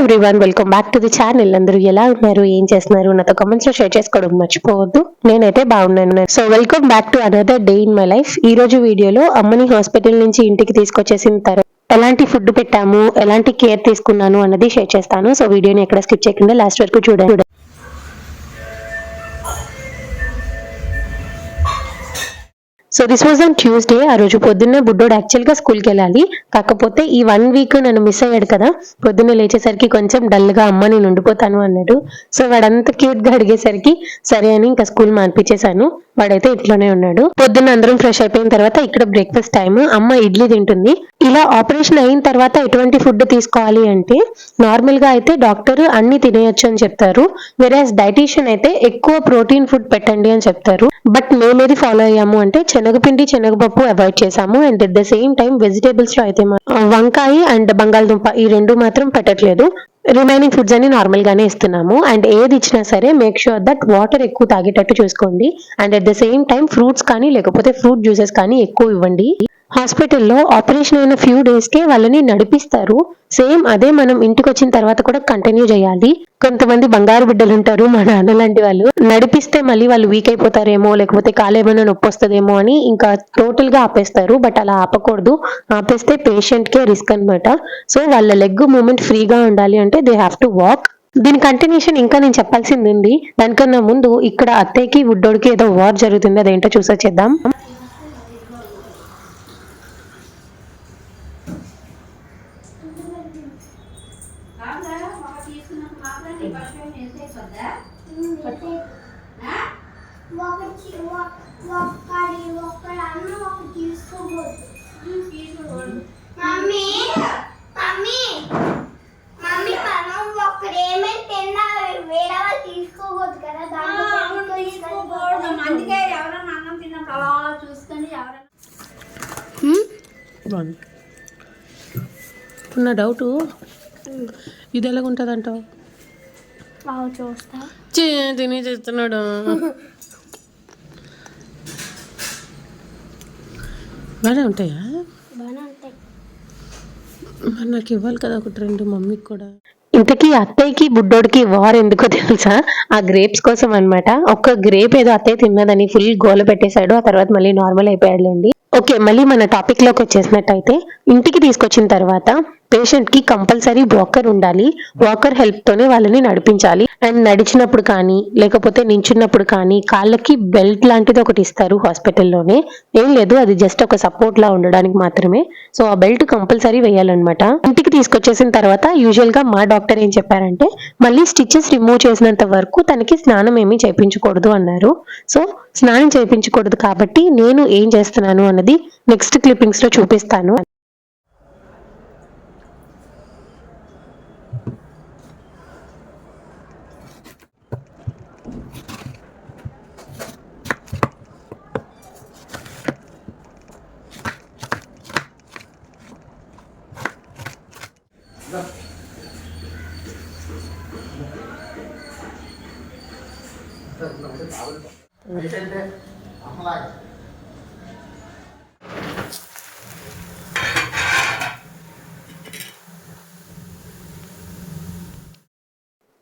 Everyone welcome back to the channel అందరూ ఎలా ఉన్నారు? ఏం చేస్తున్నారు? నాతో కమెంట్స్లో షేర్ చేసుకోవడం మర్చిపోవద్దు. నేనైతే బాగున్నాను. So welcome back to another day in my life ఈ రోజు వీడియోలో అమ్మని హాస్పిటల్ నుంచి ఇంటికి తీసుకొచ్చేసిన తర్వాత ఎలాంటి ఫుడ్ పెట్టాము? ఎలాంటి కేర్ తీసుకున్నాను? అన్నది షేర్ చేస్తాను. సో వీడియోని ఎక్కడ స్కిప్ చేయకుండా లాస్ట్ వరకు చూడండి. So this was on Tuesday ఆ రోజు పొద్దున్న బుడ్డోడు యాక్చువల్గా స్కూల్కి వెళ్ళాలి. కాకపోతే ఈ వన్ వీక్ నన్ను మిస్ అయ్యాడు కదా. పొద్దున్న లేచేసరికి కొంచెం డల్గా అమ్మ నేను ఉండిపోతాను అన్నాడు. సో వాడంతా క్యూట్గా అడిగేసరికి సరే అని ఇంకా స్కూల్ మార్పించేశాను వాడైతే ఇంట్లోనే ఉన్నాడు. పొద్దున్న అందరం ఫ్రెష్ అయిపోయిన తర్వాత ఇక్కడ బ్రేక్ఫాస్ట్ టైం అమ్మ ఇడ్లీ తింటుంది. ఇలా ఆపరేషన్ అయిన తర్వాత ఎటువంటి ఫుడ్ తీసుకోవాలి అంటే నార్మల్గా అయితే డాక్టర్ అన్ని తినేయొచ్చు అని చెప్తారు. వెరాజ్ డైటీషియన్ అయితే ఎక్కువ ప్రోటీన్ ఫుడ్ పెట్టండి అని చెప్తారు. బట్ మేమేది ఫాలో అయ్యాము అంటే శనగపిండి శనగపప్పు అవాయిడ్ చేసాము and at the same time వెజిటేబుల్స్లో అయితే వంకాయ అండ్ బంగాళదుంప ఈ రెండు మాత్రం పెట్టట్లేదు. రిమైనింగ్ ఫుడ్స్ అన్ని నార్మల్ గానే ఇస్తున్నాము. అండ్ ఏది ఇచ్చినా సరే మేక్ షూర్ దట్ వాటర్ ఎక్కువ తాగేటట్టు చూసుకోండి. And at the same time fruits కానీ లేకపోతే ఫ్రూట్ జ్యూసెస్ కానీ ఎక్కువ ఇవ్వండి. హాస్పిటల్లో ఆపరేషన్ అయిన ఫ్యూ డేస్కే వాళ్ళని నడిపిస్తారు. సేమ్ అదే మనం ఇంటికి వచ్చిన తర్వాత కూడా కంటిన్యూ చేయాలి. కొంతమంది బంగారు బిడ్డలు ఉంటారు మా నాన్న లాంటి వాళ్ళు. నడిపిస్తే మళ్ళీ వాళ్ళు వీక్ అయిపోతారేమో లేకపోతే కాలేమైనా నొప్పి వస్తుందేమో అని ఇంకా టోటల్గా ఆపేస్తారు. బట్ అలా ఆపకూడదు. ఆపేస్తే పేషెంట్ కే రిస్క్ అనమాట సో వాళ్ళ లెగ్ మూమెంట్ ఫ్రీగా ఉండాలి అంటే దే హ్యావ్ టు వాక్ దీని కంటిన్యూషన్ ఇంకా నేను చెప్పాల్సింది ఉంది. దానికన్నా ముందు ఇక్కడ అత్తయ్యకి ఉడ్డోడికి ఏదో వార్ జరుగుతుంది. అదేంటో చూసొచ్చేద్దాం. ఒకటి ఒక్కడి ఒక్కడి అన్న ఒకటి తీసుకోకూడదు మమ్మీ మమ్మీ మమ్మీ మనం ఒక్కడు ఏమైనా తిన్నా వేరే వాళ్ళు తీసుకోకూడదు కదా దాంట్లో తీసుకోకూడదు అందుకే ఎవరైనా అన్నం తిన్నప్పుడు అలా చూసుకొని ఎవరైనా ఇప్పుడు నా డౌట్? ఇది ఎలాగుంటుంది అంటావు బాగా చూస్తా తిని చేస్తున్నాడు. బాగానే ఉంటాయా? బాగానే ఉంటాయి. మరి నాకు ఇవ్వాలి కదా ఒకటి రెండు మమ్మీకి కూడా. ఇంతకీ అత్తయ్యకి బుడ్డోడికి వార్ ఎందుకో తెలుసా? ఆ గ్రేప్స్ కోసం అన్నమాట. ఒక్క గ్రేప్ ఏదో అత్తయ్య తిన్నదని ఫుల్ గోల పెట్టేశాడు. ఆ తర్వాత మళ్ళీ నార్మల్ అయిపోయాడులేండి. ఓకే మళ్ళీ మన టాపిక్లోకి వచ్చేసినట్టయితే ఇంటికి తీసుకొచ్చిన తర్వాత పేషెంట్కి కంపల్సరీ వాకర్ ఉండాలి. వాకర్ హెల్ప్ తోనే వాళ్ళని నడిపించాలి. అండ్ నడిచినప్పుడు కానీ లేకపోతే నించున్నప్పుడు కానీ కాళ్ళకి బెల్ట్ లాంటిది ఒకటి ఇస్తారు హాస్పిటల్లోనే. ఏం లేదు అది జస్ట్ ఒక సపోర్ట్ లా ఉండడానికి మాత్రమే. సో ఆ బెల్ట్ కంపల్సరీ వేయాలన్నమాట. ఇంటికి తీసుకొచ్చేసిన తర్వాత యూజువల్గా మా డాక్టర్ ఏం చెప్పారంటే మళ్ళీ స్టిచెస్ రిమూవ్ చేసినంత వరకు తనకి స్నానం ఏమీ చేయించకూడదు అన్నారు. సో స్నానం చేయించకూడదు కాబట్టి నేను ఏం చేస్తున్నాను అన్నది నెక్స్ట్ క్లిప్పింగ్స్లో చూపిస్తాను.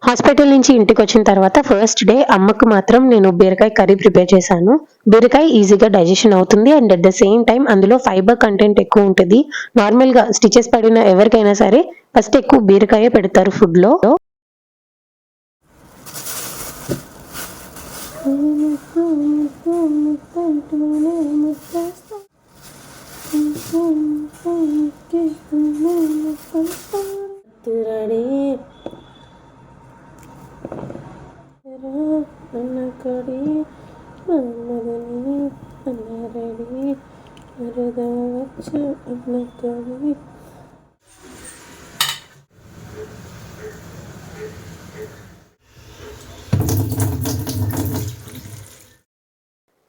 హాస్పిటల్ నుంచి ఇంటికి వచ్చిన తర్వాత ఫస్ట్ డే అమ్మకు మాత్రం నేను బీరకాయ కర్రీ ప్రిపేర్ చేశాను. బీరకాయ ఈజీగా డైజెషన్ అవుతుంది and at the same time అందులో ఫైబర్ కంటెంట్ ఎక్కువ ఉంటుంది. నార్మల్గా స్టిచెస్ పడిన ఎవరికైనా సరే ఫస్ట్ ఎక్కువ బీరకాయ పెడతారు ఫుడ్లో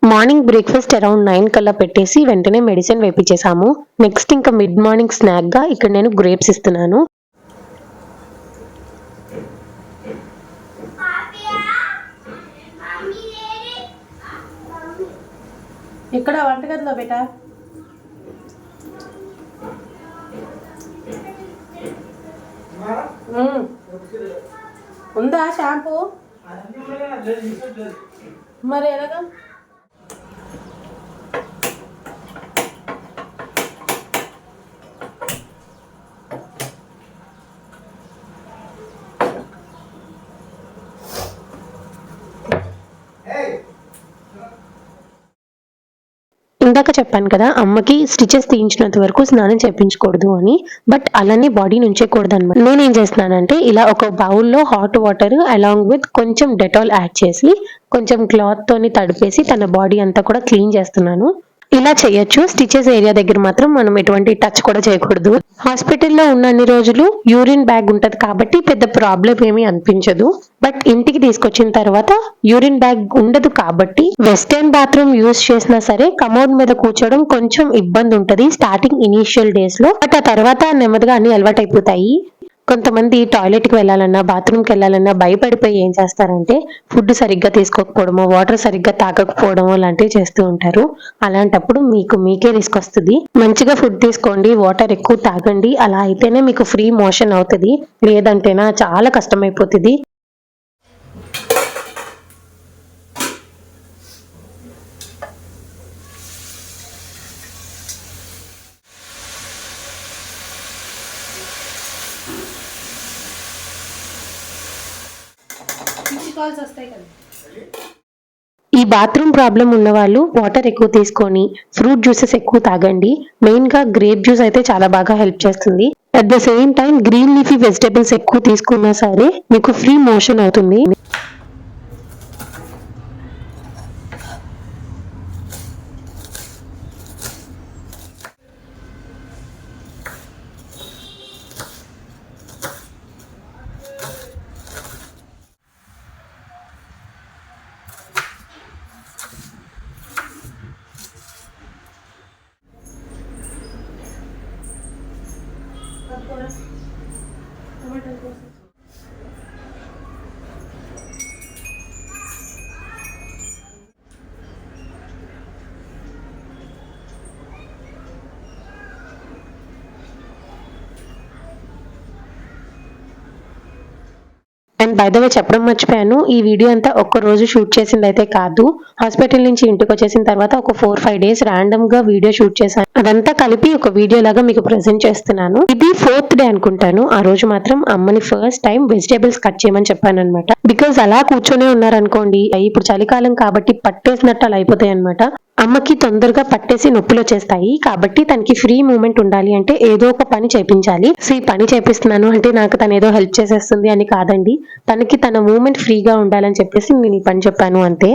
మార్నింగ్ బ్రేక్ఫాస్ట్ అరౌండ్ నైన్ కల్లా పెట్టేసి వెంటనే మెడిసిన్ వేపించేసాము నెక్స్ట్ ఇంకా మిడ్ మార్నింగ్ స్నాక్గా ఇక్కడ నేను గ్రేప్స్ ఇస్తున్నాను. ఇక్కడ వంటగదిలో బేటా. ఉందా షాంపూ? మరి ఎలాగా? ఇందాక చెప్పాను కదా అమ్మకి స్టిచెస్ తీయించినంత వరకు స్నానం చేయించకూడదు అని బట్ అలానే బాడీ నుంచేయకూడదు అనమాట నేనేం చేస్తున్నానంటే ఇలా ఒక బౌల్లో హాట్ వాటర్ అలాంగ్ విత్ కొంచెం డెటాల్ యాడ్ చేసి కొంచెం క్లాత్ తోని తడిపేసి తన బాడీ అంతా కూడా క్లీన్ చేస్తున్నాను. ఇలా చేయొచ్చు. స్టిచెస్ ఏరియా దగ్గర మాత్రం మనం ఎటువంటి టచ్ కూడా చేయకూడదు. హాస్పిటల్లో ఉన్న అన్ని రోజులు యూరిన్ బ్యాగ్ ఉంటది కాబట్టి పెద్ద ప్రాబ్లం ఏమీ అనిపించదు. బట్ ఇంటికి తీసుకొచ్చిన తర్వాత యూరిన్ బ్యాగ్ ఉండదు కాబట్టి వెస్టర్న్ బాత్రూమ్ యూస్ చేసినా సరే కమోడ్ మీద కూర్చోవడం కొంచెం ఇబ్బంది ఉంటది. స్టార్టింగ్ ఇనీషియల్ డేస్లో బట్ ఆ తర్వాత నెమ్మదిగా అన్ని అలవాటు అయిపోతాయి కొంతమంది టాయిలెట్కి వెళ్ళాలన్నా బాత్రూమ్కి వెళ్ళాలన్నా భయపడిపోయి ఏం చేస్తారంటే ఫుడ్ సరిగ్గా తీసుకోకపోవడము వాటర్ సరిగ్గా తాగకపోవడము లాంటివి చేస్తూ ఉంటారు. అలాంటప్పుడు మీకు మీకే రిస్క్ వస్తుంది. మంచిగా ఫుడ్ తీసుకోండి వాటర్ ఎక్కువ తాగండి అలా అయితేనే మీకు ఫ్రీ మోషన్ అవుతుంది. లేదంటేనా చాలా కష్టమైపోతుంది. పిచ్చి కాల్స్ వస్తాయి కదా. ఈ బాత్రూమ్ ప్రాబ్లం ఉన్న వాళ్ళు వాటర్ ఎక్కువ తీసుకొని ఫ్రూట్ జ్యూసెస్ ఎక్కువ తాగండి. మెయిన్గా గ్రేప్ జ్యూస్ అయితే చాలా బాగా హెల్ప్ చేస్తుంది. At the same time green leafy vegetables ఎక్కువ తీసుకున్నా సరే మీకు ఫ్రీ మోషన్ అవుతుంది. टमाटर को అండ్ బై ద వే చెప్పడం మర్చిపోయాను ఈ వీడియో అంతా ఒక్క రోజు షూట్ చేసింది అయితే కాదు. హాస్పిటల్ నుంచి ఇంటికి వచ్చేసిన తర్వాత ఒక ఫోర్ ఫైవ్ డేస్ ర్యాండమ్గా వీడియో షూట్ చేశాను. అదంతా కలిపి ఒక వీడియో లాగా మీకు ప్రెసెంట్ చేస్తున్నాను. ఇది ఫోర్త్ డే అనుకుంటాను. ఆ రోజు మాత్రం అమ్మని ఫస్ట్ టైం వెజిటేబుల్స్ కట్ చేయమని చెప్పాను అనమాట బికాస్ అలా కూర్చొనే ఉన్నారనుకోండి ఇప్పుడు చలికాలం కాబట్టి పట్టేసినట్టు అలా అయిపోతాయి అనమాట అమ్మకి తొందరగా పట్టేసి నొప్పులు వచ్చేస్తాయి కాబట్టి తనకి ఫ్రీ మూమెంట్ ఉండాలి అంటే ఏదో ఒక పని చేపించాలి. సో ఈ పని చేపిస్తున్నాను. అంటే నాకు తను ఏదో హెల్ప్ చేసేస్తుంది అని కాదండి. తనకి తన మూమెంట్ ఫ్రీగా ఉండాలని చెప్పేసి నేను ఈ పని చెప్పాను అంతే.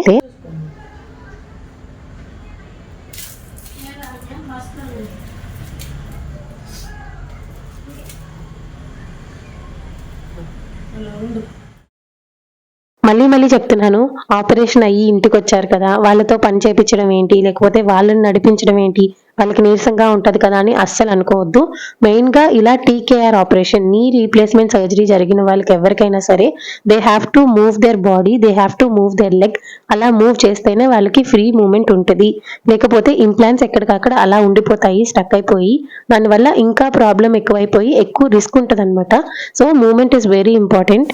మళ్ళీ మళ్ళీ చెప్తున్నాను ఆపరేషన్ అయ్యి ఇంటికి వచ్చారు కదా వాళ్ళతో పని చేయించడం ఏంటి లేకపోతే వాళ్ళని నడిపించడం ఏంటి వాళ్ళకి నీరసంగా ఉంటుంది కదా అని అస్సలు అనుకోవద్దు. మెయిన్గా ఇలా TKR operation knee replacement surgery జరిగిన వాళ్ళకి ఎవరికైనా సరే they have to move their body they have to move their leg అలా మూవ్ చేస్తేనే వాళ్ళకి ఫ్రీ మూమెంట్ ఉంటుంది. లేకపోతే ఇంప్లాంట్స్ ఎక్కడికక్కడ అలా ఉండిపోతాయి స్టక్ అయిపోయి దానివల్ల ఇంకా ప్రాబ్లం ఎక్కువైపోయి ఎక్కువ రిస్క్ ఉంటుంది so movement is very important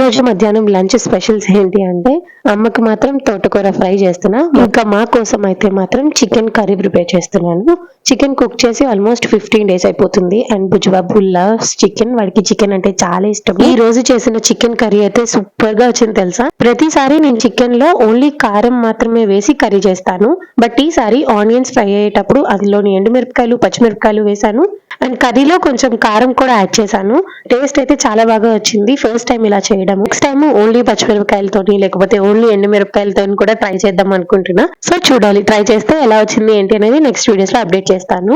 రోజు మధ్యాహ్నం లంచ్ స్పెషల్స్ ఏంటి అంటే అమ్మకి మాత్రం తోటకూర ఫ్రై చేస్తున్నా. ఇంకా మా కోసం అయితే మాత్రం చికెన్ కర్రీ ప్రిపేర్ చేస్తున్నాను. చికెన్ కుక్ చేసి ఆల్మోస్ట్ ఫిఫ్టీన్ డేస్ అయిపోతుంది. అండ్ బుజ్బాబు లవ్స్ చికెన్ వాడికి చికెన్ అంటే చాలా ఇష్టం. ఈ రోజు చేసిన చికెన్ కర్రీ అయితే సూపర్గా వచ్చింది తెలుసా? ప్రతిసారి నేను చికెన్లో ఓన్లీ కారం మాత్రమే వేసి కర్రీ చేస్తాను. బట్ ఈసారి ఆనియన్స్ ఫ్రై అయ్యేటప్పుడు అందులోని ఎండుమిరపకాయలు పచ్చిమిరపకాయలు వేసాను అండ్ కర్రీలో కొంచెం కారం కూడా యాడ్ చేశాను. టేస్ట్ అయితే చాలా బాగా వచ్చింది. ఫస్ట్ టైం ఇలా చేయడం. నెక్స్ట్ టైం ఓన్లీ పచ్చిమిరపకాయలతో లేకపోతే ఓన్లీ ఎండుమిరపకాయలతో కూడా ట్రై చేద్దాం అనుకుంటున్నా. సో చూడాలి ట్రై చేస్తే ఎలా వచ్చింది ఏంటి అనేది నెక్స్ట్ వీడియోస్లో అప్డేట్ చేస్తాను.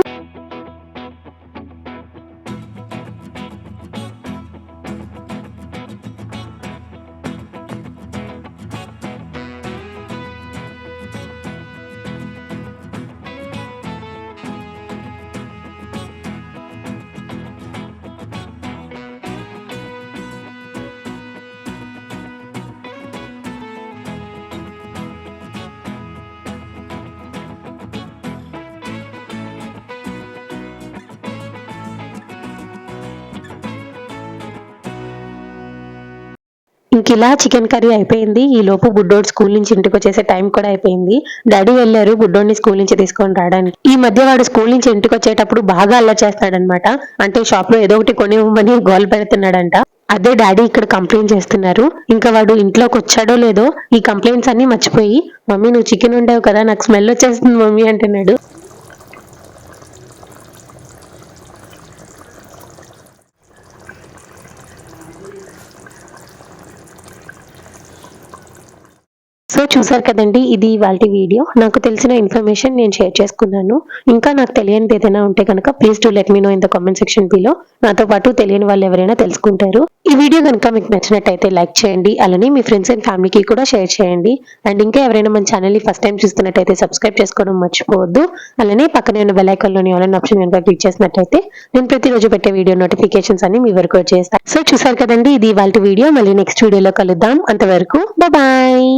ఇంక ఇలా చికెన్ కర్రీ అయిపోయింది. ఈ లోపు బుడ్డోడు స్కూల్ నుంచి ఇంటికి వచ్చేసే టైం కూడా అయిపోయింది. డాడీ వెళ్ళారు బుడ్డోడిని స్కూల్ నుంచి తీసుకొని రావడానికి. ఈ మధ్య వాడు స్కూల్ నుంచి ఇంటికి వచ్చేటప్పుడు బాగా అల్లా చేస్తాడనమాట అంటే షాప్లో ఏదో ఒకటి కొనివ్వమని గోల్ పెడుతున్నాడంట. అదే డాడీ ఇక్కడ కంప్లైంట్ చేస్తున్నారు. ఇంకా వాడు ఇంట్లోకి వచ్చాడో లేదో ఈ కంప్లైంట్స్ అన్ని మర్చిపోయి మమ్మీ నువ్వు చికెన్ ఉండేవు కదా నాకు స్మెల్ వచ్చేస్తుంది మమ్మీ అంటున్నాడు. సో చూసారు కదండి ఇది ఇవాళ వీడియో. నాకు తెలిసిన ఇన్ఫర్మేషన్ నేను షేర్ చేసుకున్నాను. ఇంకా నాకు తెలియనిది ఏదైనా ఉంటే కనుక please to let me know in the comment section below. నాతో పాటు తెలియని వాళ్ళు ఎవరైనా తెలుసుకుంటారు. ఈ వీడియో కనుక మీకు నచ్చినట్టయితే లైక్ చేయండి అలానే మీ ఫ్రెండ్స్ అండ్ ఫ్యామిలీకి కూడా షేర్ చేయండి. అండ్ ఇంకా ఎవరైనా మన ఛానల్ని ఫస్ట్ టైం చూస్తున్నట్టయితే సబ్స్క్రైబ్ చేసుకోవడం మర్చిపోవద్దు. అలానే పక్కనే ఉన్న బెల్ ఐకాన్లోని ఆప్షన్ కనుక క్లిక్ చేసినట్టయితే నేను ప్రతిరోజు పెట్టే వీడియో నోటిఫికేషన్స్ అన్ని మీ వరకు వచ్చేస్తాను సో చూసారు కదండి ఇది ఇవాళ వీడియో. మళ్ళీ నెక్స్ట్ వీడియోలో కలుద్దాం. అంతవరకు బాయ్